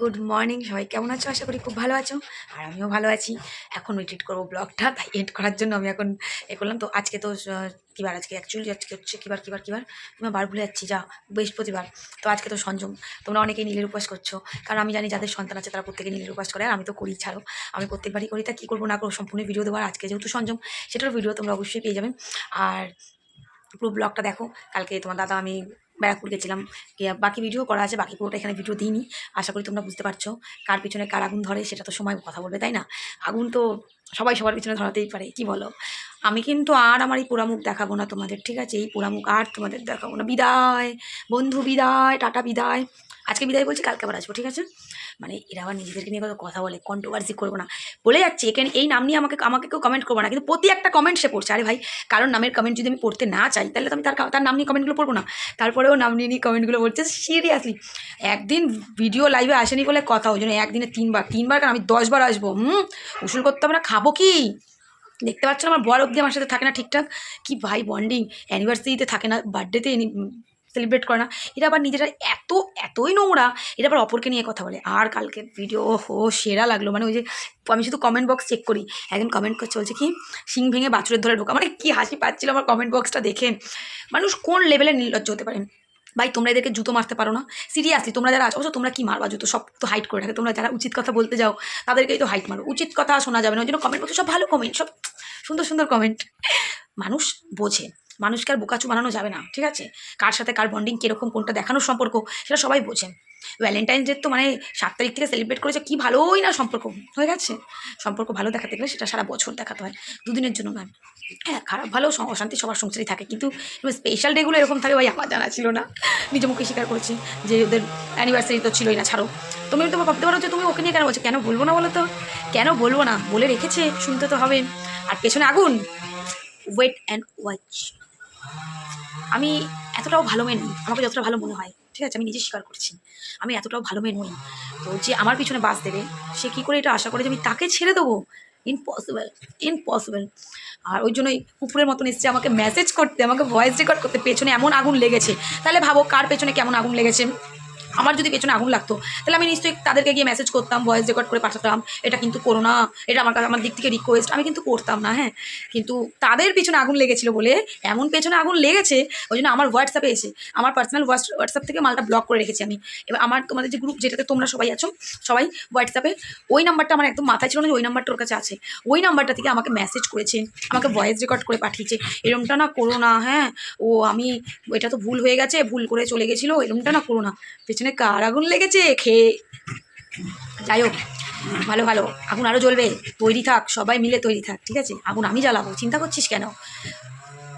Good morning সবাই কেমন আছো? আশা করি খুব ভালো আছো, আর আমিও ভালো আছি। এখন এডিট করব ব্লগটা তাই এডিট করার জন্য আমি এখন এ করলাম। তো আজকে তো কিবার আজকে? অ্যাকচুয়ালি আজকে হচ্ছে কিবার কিবার কিবার আমি বার? ভুলে যাচ্ছি, যা, বৃহস্পতিবার। তো আজকে তো সংযম তোমরা অনেকেই নীলের উপাস করছ, কারণ আমি জানি যাদের সন্তান আছে তারা প্রত্যেকে নীলের উপাস করে, আর আমি তো করি, ছাড়ো। আমি প্রত্যেকবারই করি, তা কী করব না করব সম্পূর্ণ ভিডিও দেবো আজকে যেহেতু সংযম সেটার ভিডিও তোমরা অবশ্যই পেয়ে যাবেন আর পুরো ব্লগটা দেখো, কালকে তোমার দাদা, আমি ব্যারাকপুর গেছিলাম। বাকি ভিডিও করা আছে, বাকি পুরোটা এখানে ভিডিও দিইনি। আশা করি তোমরা বুঝতে পারছ কার পিছনে কার আগুন ধরে, সেটা তো সময় কথা বলবে, তাই না? আগুন তো সবাই সবার পিছনে ধরাতেই পারে, কি বলো? আমি কিন্তু আর আমার এই পোড়ামুখ দেখাবো না তোমাদের, ঠিক আছে? এই পোড়ামুখ আর তোমাদের দেখাবো না। বিদায়, বন্ধু, বিদায়, টাটা, বিদায়। আজকে বিদায় বলছি, কালকে আবার আসব, ঠিক আছে? মানে এরা আবার নিজেদেরকে নিয়ে কথা বলে কন্ট্রোভার্সি করব না। বলে যাচ্ছে, এখানে এই নাম নিয়ে আমাকে আমাকে কেউ কমেন্ট করব না, কিন্তু প্রতি একটা কমেন্ট সে পড়ছে। আরে ভাই কারণ নামের কমেন্ট যদি আমি পড়তে না চাই, তাহলে তো আমি তার তার নাম নিয়ে কমেন্টগুলো পড়ব না। তারপরেও নাম নিয়ে নিয়ে কমেন্টগুলো পড়ছে সিরিয়াসলি একদিন ভিডিও লাইভে আসেনি বলে কথা, ওই জন্য একদিনে তিনবার তিনবার কারণ আমি দশবার আসব, হুম? উসুল করতে হবে না খাব কি? দেখতে পাচ্ছ আমার বর অবধি আমার সাথে থাকে না ঠিকঠাক। কি ভাই বন্ডিং অ্যানিভার্সারিতে থাকে না বার্থডেতে সেলিব্রেট করে না। এরা আবার নিজেরা এত, এতই নোংরা, এরা আবার অপরকে নিয়ে কথা বলে। আর কালকে ভিডিও হো সেরা লাগল। মানে ওই যে, আমি শুধু কমেন্ট বক্স চেক করি। একজন কমেন্ট করছে, বলছে কি, সিং ভেঙে বাছুরের ধরে ঢোকা। মানে কি হাসি পাচ্ছিল আমার কমেন্ট বক্সটা দেখে। মানুষ কোন লেভেলে নির্লজ্জ হতে পারে? ভাই, তোমরা এদেরকে জুতো মারতে পারো না। সিরিয়াসলি তোমরা যারা আছো তোমরা কি মারবা জুতো? সব তো হাইট করে রাখে। তোমরা যারা উচিত কথা বলতে যাও, তাদেরকেই তো হাইট মারো। উচিত কথা শোনা যাবে না। ওই জন্য কমেন্ট বক্সে সব ভালো কমেন্ট সব সুন্দর সুন্দর কমেন্ট মানুষ বোঝে। মানুষকে আর বোকাচু বানানো যাবে না, ঠিক আছে? কার সাথে কার বন্ডিং কীরকম কোনটা দেখানোর সম্পর্ক, সেটা সবাই বোঝেন ভ্যালেন্টাইন ডে তো মানে সাত তারিখ থেকে সেলিব্রেট করেছে, কি ভালোই না সম্পর্ক, হয়ে গেছে? সম্পর্ক ভালো দেখাতে গেলে সেটা সারা বছর দেখাতে হয়, দুদিনের জন্য নয়। হ্যাঁ খারাপ ভালো অশান্তি সবার সংসারই থাকে, কিন্তু স্পেশাল ডেগুলো এরকম থাকে, ভাই, আমার জানা ছিল না। নিজ মুখে স্বীকার করেছি যে ওদের অ্যানিভার্সারি তো ছিলই না, ছাড়ো। তুমি তো ভাবতে পারো যে তুমি ওকে নিয়ে কেন বলছো? কেন বলব না বলো তো? কেন বলব না? বলে রেখেছে, শুনতে তো হবে। আর পেছনে আগুন! ওয়েট অ্যান্ড ওয়াচ আমি এতটাও ভালো মেয়ে নই, আমাকে যতটা ভালো মনে হয়, ঠিক আছে? আমি নিজে স্বীকার করছি। আমি এতটাও ভালো মেয়ে নই। তো যে আমার পিছনে বাস দেবে, সে কী করে এটা আশা করে যে আমি তাকে ছেড়ে দেবো? ইম্পসিবল ইম্পসিবল আর ওই জন্যই কুকুরের মতন এসছে আমাকে মেসেজ করতে, আমাকে ভয়েস রেকর্ড করতে। পেছনে এমন আগুন লেগেছে। তাহলে ভাবো, কার পেছনে কেমন আগুন লেগেছে? আমার যদি পেছনে আগুন লাগতো, তাহলে আমি নিশ্চয়ই তাদেরকে গিয়ে মেসেজ করতাম ভয়েস রেকর্ড করে পাঠাতাম, এটা কিন্তু করো না, এটা আমার আমার দিক থেকে রিকোয়েস্ট আমি কিন্তু করতাম না হ্যাঁ। কিন্তু তাদের পেছনে আগুন লেগেছিল বলে, এমন পেছনে আগুন লেগেছে, ওই জন্য আমার হোয়াটসঅ্যাপে এসে, আমার পার্সোনাল হোয়াটসঅ্যাপ থেকে মালটা ব্লক করে রেখেছি আমি। এবার আমার তোমাদের যে গ্রুপ যেটাতে তোমরা সবাই আছো, সবাই হোয়াটসঅ্যাপে ওই নাম্বারটা আমার একদম মাথায় ছিল না ওই নাম্বারটা ওর কাছে আছে। ওই নাম্বারটা থেকে আমাকে মেসেজ করেছে, আমাকে ভয়েস রেকর্ড করে পাঠিয়েছে, এরমটা না করো না হ্যাঁ। ও আমি, এটা তো ভুল হয়ে গেছে, ভুল করে চলে গেছিল, এরমটা না করো না। পেছনে কার আগুন লেগেছে? খেয়ে। যাই হোক, ভালো ভালো। আগুন আরও জ্বলবে। তৈরি থাক, সবাই মিলে তৈরি থাক, ঠিক আছে? আগুন আমি জ্বালাবো, চিন্তা করছিস কেন?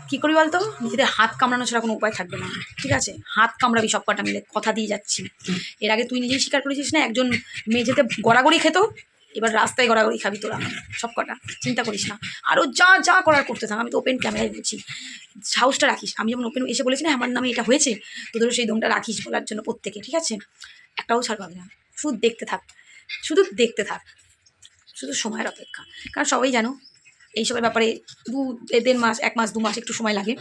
কী করবি বলতো? নিজেদের হাত কামড়ানো ছাড়া কোনো উপায় থাকবে না, ঠিক আছে? হাত কামড়াবি সব কটা মিলে, কথা দিয়ে যাচ্ছি। এর আগে তুই নিজেই স্বীকার করেছিস না? একজন মেঝেতে গড়াগড়ি খেত? এবার রাস্তায় গড়াগড়ি খাবি তোরা সব কটা চিন্তা করিস না। আরও যা যা করার করতে থাক, আমি তো ওপেন ক্যামেরায় বলছি সাহসটা রাখিস। আমি যেমন ওপেন এসে বলেছি না, আমার নামে এটা হয়েছে তোদেরও সেই দমটা রাখিস বলার জন্য প্রত্যেকে, ঠিক আছে? একটাও ছাড় পাবে না। শুধু দেখতে থাক, শুধু দেখতে থাক, শুধু সময়ের অপেক্ষা। কারণ সবাই জানো, এইসবের ব্যাপারে দু, দেড় মাস, এক মাস, দু মাস একটু সময় লাগে।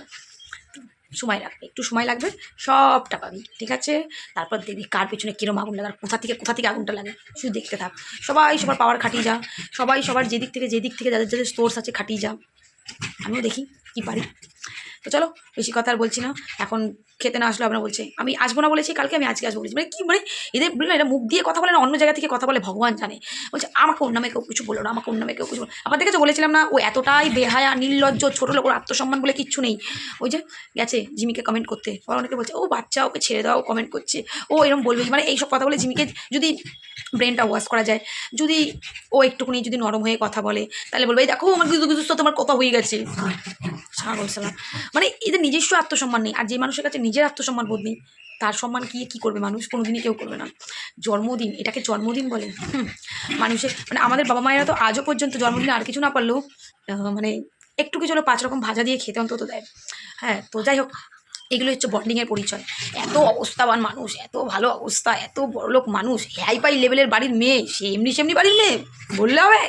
সময় লাগবে, একটু সময় লাগবে, সবটা পাবি, ঠিক আছে? তারপর দেখবি কার পেছনে কিরম আগুন লাগার, কোথা থেকে কোথা থেকে আগুনটা লাগে, শুধু দেখতে থাক। সবাই সবার পাওয়ার খাটিয়ে যা, সবাই সবার যেদিক থেকে যেদিক থেকে যাদের যাদের সোর্স আছে খাটিয়ে যা। আমিও দেখি কি পারি। তো চলো, বেশি কথা আর বলছি না। এখন খেতে না আসলে আপনারা বলছে। আমি আসব না বলেছি, কালকে আমি আজকে আসব বলেছি। মানে কি মানে এদের বলে না এটা মুখ দিয়ে কথা বলে না, অন্য জায়গা থেকে কথা বলে, ভগবান জানে। বলছে, আমাকে অন্য নামে কেউ কিছু বলল না, আমাকে অন্য নামে কেউ কিছু বলল আবার দেখেছ বলেছিলাম না, ও এতটাই বেহায়া, নির্লজ্জ, ছোটো লোক, ওর আত্মসম্মান বলে কিচ্ছু নেই। ওই যে গেছে জিমিকে কমেন্ট করতে। আবার অনেকে বলছে, ও বাচ্চা, ওকে ছেড়ে দাও কমেন্ট করছে। ও এরকম বলবে মানে এইসব কথা বলে জিমিকে যদি ব্রেনটা ওয়াশ করা যায়, যদি ও একটুখানি যদি নরম হয়ে কথা বলে, তাহলে বলবে দেখো, আমার গুজু গুজু তোমার কথা হয়ে গেছে। সাগর সালাম মানে এদের নিজস্ব আত্মসম্মান নেই, আর যে মানুষের কাছে নিজের আত্মসম্মান বোধ নেই, তার সম্মান কি কি করবে মানুষ? কোনোদিনই কেউ করবে না। জন্মদিন, এটাকে জন্মদিন বলে। মানুষের মানে আমাদের বাবা মায়েরা তো আজও পর্যন্ত জন্মদিনে আর কিছু না পারলেও মানে একটু কিছু হলো পাঁচ রকম ভাজা দিয়ে খেতে অন্তত দেয়। হ্যাঁ তো যাই হোক, এগুলো হচ্ছে বন্ডিংয়ের পরিচয়। এত অবস্থাবান মানুষ, এত ভালো অবস্থা, এত বড়লোক মানুষ হাই পাই লেভেলের বাড়ির মেয়ে, সে এমনি সেমনি বাড়ির মেয়ে, বললে হবে?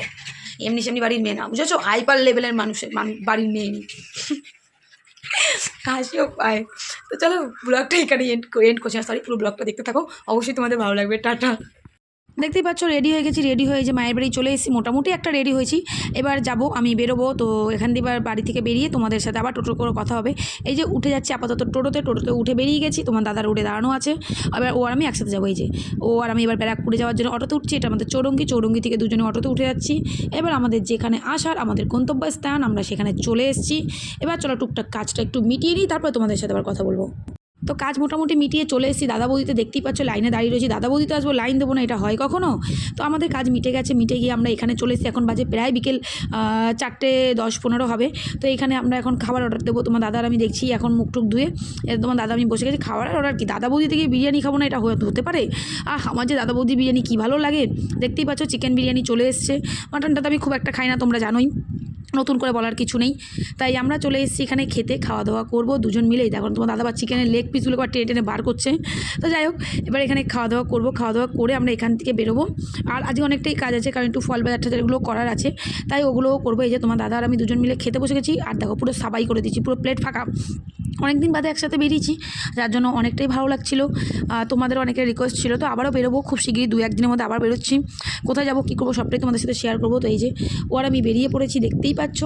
এমনি সেমনি বাড়ির মেয়ে না, বুঝেছ? হাইপার লেভেলের মানুষের, মানু- বাড়ির মেয়ে নি। হাসিও পায়। তো চলো ব্লগটা এখানে এন্ড এন্ড করছি সরি পুরো ব্লগটা দেখতে থাকো। অবশ্যই তোমাদের ভালো লাগবে, টাটা। দেখতেই পাচ্ছ রেডি হয়ে গেছি রেডি হয়ে যে মায়ের বাড়ি চলে এসেছি। মোটামুটি একটা রেডি হয়েছি। এবার যাব, আমি বেরোবো। তো এখান দিয়ে এবার বাড়ি থেকে বেরিয়ে তোমাদের সাথে আবার টোটো করে কথা হবে। এই যে উঠে যাচ্ছি আপাতত টোটোতে টোটোতে উঠে বেরিয়ে গেছি। তোমার দাদার উঠে দাঁড়ানো আছে। এবার ও আর আমি একসাথে যাব, এই যে। ও আর আমি এবার ব্যারাকপুরে যাওয়ার জন্য অটোতে উঠছি। এটা আমাদের চৌরঙ্গি। চৌরঙ্গি থেকে দুজনে অটোতে উঠে যাচ্ছি। এবার আমাদের যেখানে আসার, আমাদের গন্তব্যস্থান, আমরা সেখানে চলে এসেছি। এবার চলো টুকটাক কাজটা একটু মিটিয়ে নিই, তারপরে তোমাদের সাথে আবার কথা বলব। তো কাজ মোটামুটি মিটিয়ে চলে এসেছি। দাদা বৌদিতে দেখতেই পাচ্ছ, লাইনে দাঁড়িয়ে রয়েছি। দাদা বৌদিতে আসব, লাইন দেবো না, এটা হয় কখনো? তো আমাদের কাজ মিটে গেছে, মিটে গিয়ে আমরা এখানে চলে এসেছি। এখন বাজে প্রায় বিকেল চারটে দশ পনেরো হবে। তো এখানে আমরা এখন খাবার অর্ডার দেবো। তোমার দাদার আমি দেখছি, এখন মুখ টুক ধুয়ে তোমার দাদা আমি বসে গেছি, খাবারের অর্ডার কি? দাদা বৌদি থেকে বিরিয়ানি খাব না, এটা হতে পারে? আর আমার যে দাদা বৌদি বিরিয়ানি কী ভালো লাগে? দেখতেই পাচ্ছ চিকেন বিরিয়ানি চলে এসছে। মাটনটা তো আমি খুব একটা খাই না, তোমরা জানোই। নতুন করে বলার কিছু নেই। তাই আমরা চলে এসেছি এখানে খেতে খাওয়া দাওয়া করব, দুজন মিলেই। দেখো, তোমার দাদা বা চিকেনের লেগ পিসগুলো আবার টেনে টেনে বার করছে। তো যাই হোক, এবার এখানে খাওয়া দাওয়া করব। খাওয়া দাওয়া করে আমরা এখান থেকে বেরোবো। আর আজকে অনেকটাই কাজ আছে, কারণ একটু ফল বাজার টাজার এগুলো করার আছে। তাই ওগুলোও করব। এই যে তোমার দাদা আর আমি দুজন মিলে খেতে বসে গেছি। আর দেখো, পুরো সাবাই করে দিচ্ছি, পুরো প্লেট ফাঁকা। অনেকদিন বাদে একসাথে বেরিয়েছি, যার জন্য অনেকটাই ভালো লাগছিল। তোমাদের অনেকের রিকোয়েস্ট ছিল, তো আবারও বেরোবো, খুব শিগগিরই দু একদিনের মধ্যে আবার বেরোচ্ছি। কোথায় যাব, কী করব, সবটাই তোমাদের সাথে শেয়ার করব। তো এই যে ও আর আমি বেরিয়ে পড়েছি, দেখতেই পাচ্ছ।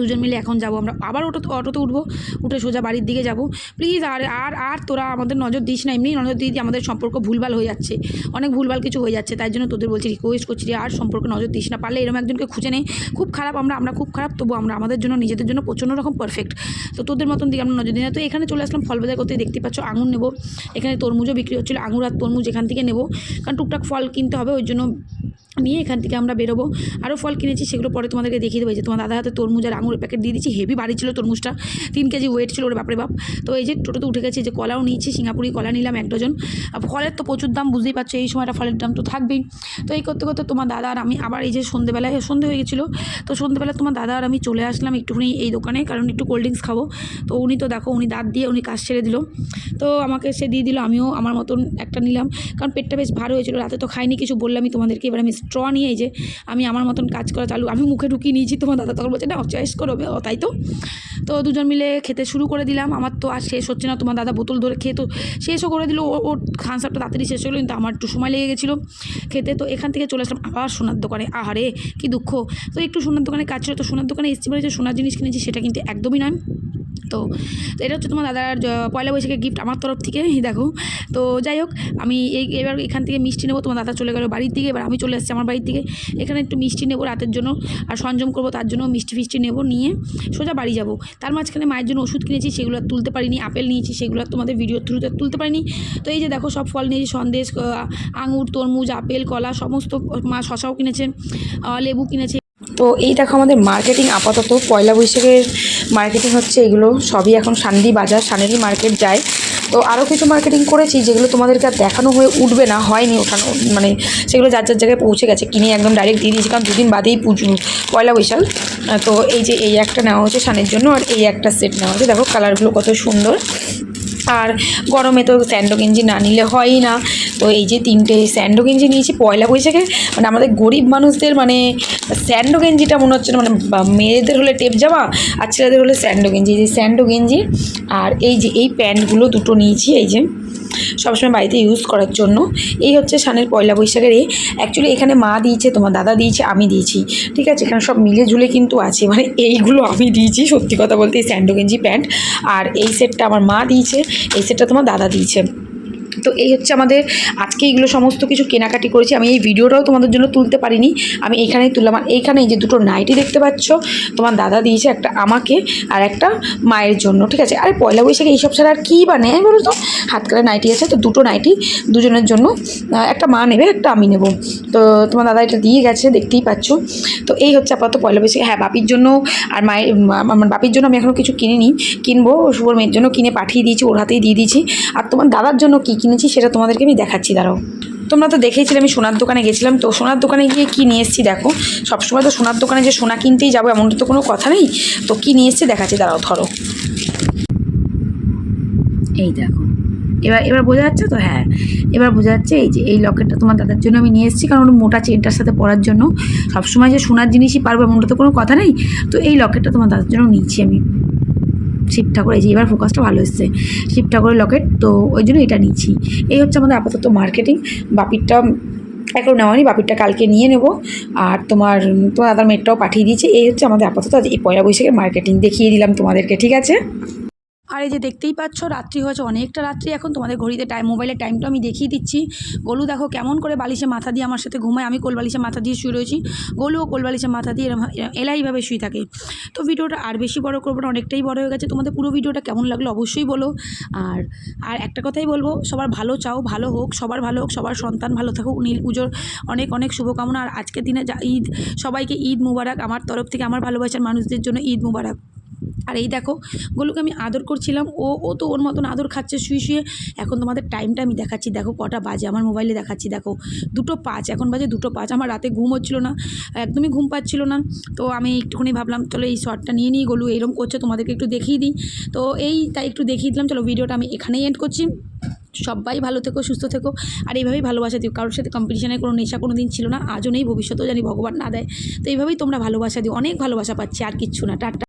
দুজন মিলে এখন যাব আমরা। আবার অটোতে অটোতে উঠবো, উঠে সোজা বাড়ির দিকে যাব। প্লিজ আর আর আর তোরা আমাদের নজর দিস না এমনি নজর দিয়ে আমাদের সম্পর্ক ভুলভাল হয়ে যাচ্ছে। অনেক ভুলভাল কিছু হয়ে যাচ্ছে, তাই জন্য তোদের বলছি রিকোয়েস্ট করছি যে আর সম্পর্কে নজর দিস না। পারলে এরকম একজনকে খুঁজে নেই খুব খারাপ আমরা আমরা খুব খারাপ তবু আমরা আমাদের জন্য, নিজেদের জন্য প্রচণ্ড রকম পারফেক্ট তো তোদের মতন দিকে আমরা নজর দিই না। তো এখানে চলে আসলাম, ফল বাজার করতে। দেখতে পাচ্ছ, আঙুর নেব। এখানে তরমুজও বিক্রি হচ্ছিল, আঙুর আর তরমুজ এখান থেকে নেব। কারণ টুকটাক ফল কিনতে হবে, ওই জন্য নিয়ে এখান থেকে আমরা বেরোবো। আরও ফল কিনেছি, সেগুলো পরে তোমাদেরকে দেখিয়ে দেবো। যে তোমার দাদা হাতে তরমুজ আর আঙুরের প্যাকেট দিয়ে দিচ্ছি হেভি বাড়ি ছিল তরমুজটা। তিন কেজি ওয়েট ছিল ওর বাপরে বাপ। তো এই যে টোটোতে উঠে গেছে যে কলাও নিয়েছি, সিঙ্গাপুরি কলা নিলাম এক ডজন। ফলের তো প্রচুর দাম, বুঝতেই পারছ, এই সময়টা ফলের দাম তো থাকবেই। তো এই করতে করতে তোমার দাদা আর আমি আবার এই যে সন্ধেবেলায়, সন্ধে হয়ে গেছিল। তো সন্ধেবেলা তোমার দাদা আর আমি চলে আসলাম একটুখানি এই দোকানে, কারণ একটু কোল্ড ড্রিঙ্কস খাব। তো উনি তো দেখো, উনি দাঁত দিয়ে উনি কাজ ছেড়ে দিল। তো আমাকে সে দিয়ে দিল, আমিও আমার মতন একটা নিলাম। কারণ পেটটা বেশ ভালো হয়েছিল, রাতে তো খাইনি, কিছু বললামই তোমাদেরকে, এবার আমি স্ট্র নিয়ে যে আমি আমার মতন কাজ করা চালু, আমি মুখে ঢুকিয়ে নিয়েছি, তোমার দাদা তখন বলছে না চয়েস করো ও, তাই তো? তো দুজন মিলে খেতে শুরু করে দিলাম। আমার তো আর শেষ হচ্ছে না, তোমার দাদা বোতল ধরে খেয়ে তো শেষও করে দিল। ওর খানসাপটা তাড়াতাড়ি শেষ হলো, কিন্তু আমার একটু সময় লেগে গেছিল খেতে। তো এখান থেকে চলে আসলাম আবার সোনার দোকানে। আহারে, কি দুঃখ। তো একটু সোনার দোকানে কাজ ছিল, তো সোনার দোকানে এসেছি বলে যে সোনার জিনিস কিনেছি, সেটা কিন্তু একদমই নয়। তো এটা হচ্ছে তোমার দাদার পয়লা বৈশাখের গিফট আমার তরফ থেকে দেখো। তো যাই হোক, আমি এই, এবার এখান থেকে মিষ্টি নেব, তোমার দাদা চলে গেলো বাড়ির দিকে, এবার আমি চলে আসছি আমার বাড়ির দিকে। এখানে একটু মিষ্টি নেব রাতের জন্য, আর সংযম করব তার জন্য মিষ্টি ফিষ্টি নেব নিয়ে সোজা বাড়ি যাব। তার মাঝখানে মায়ের জন্য ওষুধ কিনেছি, সেগুলো আর তুলতে পারিনি, আপেল নিয়েছি, সেগুলো আর তোমাদের ভিডিওর থ্রুতে তুলতে পারিনি। তো এই যে দেখো, সব ফল নিয়েছি, সন্দেশ আঙুর, তরমুজ, আপেল, কলা, সমস্ত মা শশাও কিনেছে লেবু কিনেছে। তো এই দেখো আমাদের মার্কেটিং আপাতত পয়লা বৈশাখের মার্কেটিং হচ্ছে, এগুলো সবই এখন সান্দি বাজার সানেরই মার্কেট যায়। তো আরও কিছু মার্কেটিং করেছি, যেগুলো তোমাদেরকে আর দেখানো হয়ে উঠবে না, হয়নি ওঠানো মানে সেগুলো যার যার জায়গায় পৌঁছে গেছে, কিনে একদম ডাইরেক্ট দিয়ে দিয়েছি, কারণ দুদিন বাদেই পুজো পয়লা বৈশাখ। তো এই যে এই একটা নেওয়া হচ্ছে সানের জন্য, আর এই একটা সেট নেওয়া হচ্ছে দেখো কালারগুলো কত সুন্দর। আর গরমে তো স্যান্ডো গেঞ্জি না নিলে হয়ই না। তো এই যে তিনটে স্যান্ডো গেঞ্জি নিয়েছি, পয়লা বৈশাখে। মানে আমাদের গরিব মানুষদের মানে স্যান্ডো গেঞ্জিটা মনে হচ্ছে মানে মেয়েদের হলে টেপ জামা আর ছেলেদের হলে স্যান্ডো গেঞ্জি, এই যে স্যান্ডো গেঞ্জি। আর এই যে এই প্যান্টগুলো দুটো নিয়েছি, এই যে সবসময় বাড়িতে ইউজ করার জন্য। এই হচ্ছে সানের পয়লা বৈশাখের এ অ্যাকচুয়ালি এখানে মা দিয়েছে, তোমার দাদা দিয়েছে, আমি দিয়েছি। ঠিক আছে, এখানে সব মিলে ঝুলে কিন্তু আছে। মানে এইগুলো আমি দিয়েছি, সত্যি কথা বলতে, এই স্যান্ডো গেঞ্জি প্যান্ট। আর এই সেটটা আমার মা দিয়েছে, এই সেটটা তোমার দাদা দিয়েছে। তো এই হচ্ছে আমাদের, আজকে এইগুলো সমস্ত কিছু কেনাকাটি করেছি। আমি এই ভিডিওটাও তোমাদের জন্য তুলতে পারিনি। আমি এইখানেই তুললাম। আর এইখানে এই যে দুটো নাইটি দেখতে পাচ্ছ, তোমার দাদা দিয়েছে একটা আমাকে আর একটা মায়ের জন্য, ঠিক আছে? আরে পয়লা বৈশাখে এইসব ছাড়া আর কী বানে বলো তো? হাত কাটা নাইটি আছে, তো দুটো নাইটি দুজনের জন্য একটা মা নেবে, একটা আমি নেব। তো তোমার দাদা এটা দিয়ে গেছে, দেখতেই পাচ্ছ। তো এই হচ্ছে আপাতত পয়লা বৈশাখে হ্যাঁ বাপির জন্য আর মায়ের আমার বাপির জন্য আমি এখনও কিছু কিনিনি। কিনবো শুভর মেয়ের জন্য কিনে পাঠিয়ে দিয়েছি, ওর হাতেই দিয়ে দিয়েছি। আর তোমার দাদার জন্য কী কিনেছি সেটা তোমাদেরকে আমি দেখাচ্ছি, দাঁড়াও। তোমরা তো দেখেইছিলে, আমি সোনার দোকানে গেছিলাম। তো সোনার দোকানে গিয়ে কী নিয়ে এসেছি দেখো। সবসময় তো সোনার দোকানে যে সোনা কিনতেই যাব, এমনটা তো কোনো কথা নেই। তো কী নিয়ে এসেছি দেখাচ্ছি, দাঁড়াও, ধরো। এই দেখো। এবার এবার বোঝা যাচ্ছে তো? হ্যাঁ। এবার বোঝা যাচ্ছে এই যে, এই লকেটটা তোমার দাদার জন্য আমি নিয়ে এসেছি, কারণ ওর মোটা চেনটার সাথে পরার জন্য। সবসময় যে সোনার জিনিসই পারব, এমনটা তো কোনো কথা নেই। তো এই লকেটটা তোমার দাদার জন্য নিচ্ছি আমি। শিব ঠাকুর এই যে এবার ফোকাসটা ভালো এসছে। শিব ঠাকুরের লকেট তো ওই জন্য এটা নিচ্ছি। এই হচ্ছে আমাদের আপাতত মার্কেটিং বাপিরটা এখনও নেওয়া হয়নি বাপিরটা কালকে নিয়ে নেব। আর তোমার তোমার দাদার মেয়েরটাও পাঠিয়ে দিয়েছে। এই হচ্ছে আমাদের আপাতত আজ এই পয়লা বৈশাখের মার্কেটিং দেখিয়ে দিলাম তোমাদেরকে, ঠিক আছে? আর এই যে দেখতেই পাচ্ছ, রাত্রি হয়েছে অনেকটা রাত্রি এখন। তোমাদের ঘড়িতে টাইম মোবাইলের টাইমটা আমি দেখিয়ে দিচ্ছি। গোলু, দেখো কেমন করে বালিশে মাথা দিয়ে আমার সাথে ঘুমায়। আমি কোল বালিশে মাথা দিয়ে শুয়ে রয়েছি। গোলুও কোল বালিশে মাথা দিয়ে এরম এলাইভাবে শুয়ে থাকে। তো ভিডিওটা আর বেশি বড় করব না, অনেকটাই বড় হয়ে গেছে। তোমাদের পুরো ভিডিওটা কেমন লাগল অবশ্যই বলো। আর আর একটা কথাই বলব, সবার ভালো চাও, ভালো হোক, সবার ভালো হোক, সবার সন্তান ভালো থাকুক। নীল পুজোর অনেক অনেক শুভকামনা। আর আজকের দিনে যা ঈদ, সবাইকে ঈদ মুবারক। আমার তরফ থেকে আমার ভালোবাসার মানুষদের জন্য ঈদ মুবারক। আর এই দেখো, গোলুকে আমি আদর করছিলাম। ও ও তো ওর মতন আদর খাচ্ছে, শুয়ে শুয়ে। এখন তোমাদের টাইমটা আমি দেখাচ্ছি। দেখো কটা বাজে, আমার মোবাইলে দেখাচ্ছি। দেখো, দুটো পাঁচ, এখন বাজে দুটো পাঁচ। আমার রাতে ঘুম হচ্ছিল না, একদমই ঘুম পাচ্ছিল না। তো আমি একটুখানি ভাবলাম, চলো এই শর্টটা নিয়ে নিই। গোলু এরম করছে, তোমাদেরকে একটু দেখিয়ে দিই। তো এই তাই একটু দেখিয়ে দিলাম। চলো ভিডিওটা আমি এখানেই এন্ড করছি। সবাই ভালো থেকো, সুস্থ থেকো। আর এইভাবেই ভালোবাসা দিও। কারোর সাথে কম্পিটিশনের কোনো নেশা কোনো দিন ছিল না, আজও নেই, ভবিষ্যতেও জানি ভগবান না দেয়। তো এইভাবেই তোমরা ভালোবাসা দিও। অনেক ভালোবাসা পাচ্ছি, আর কিচ্ছু না। টাটা।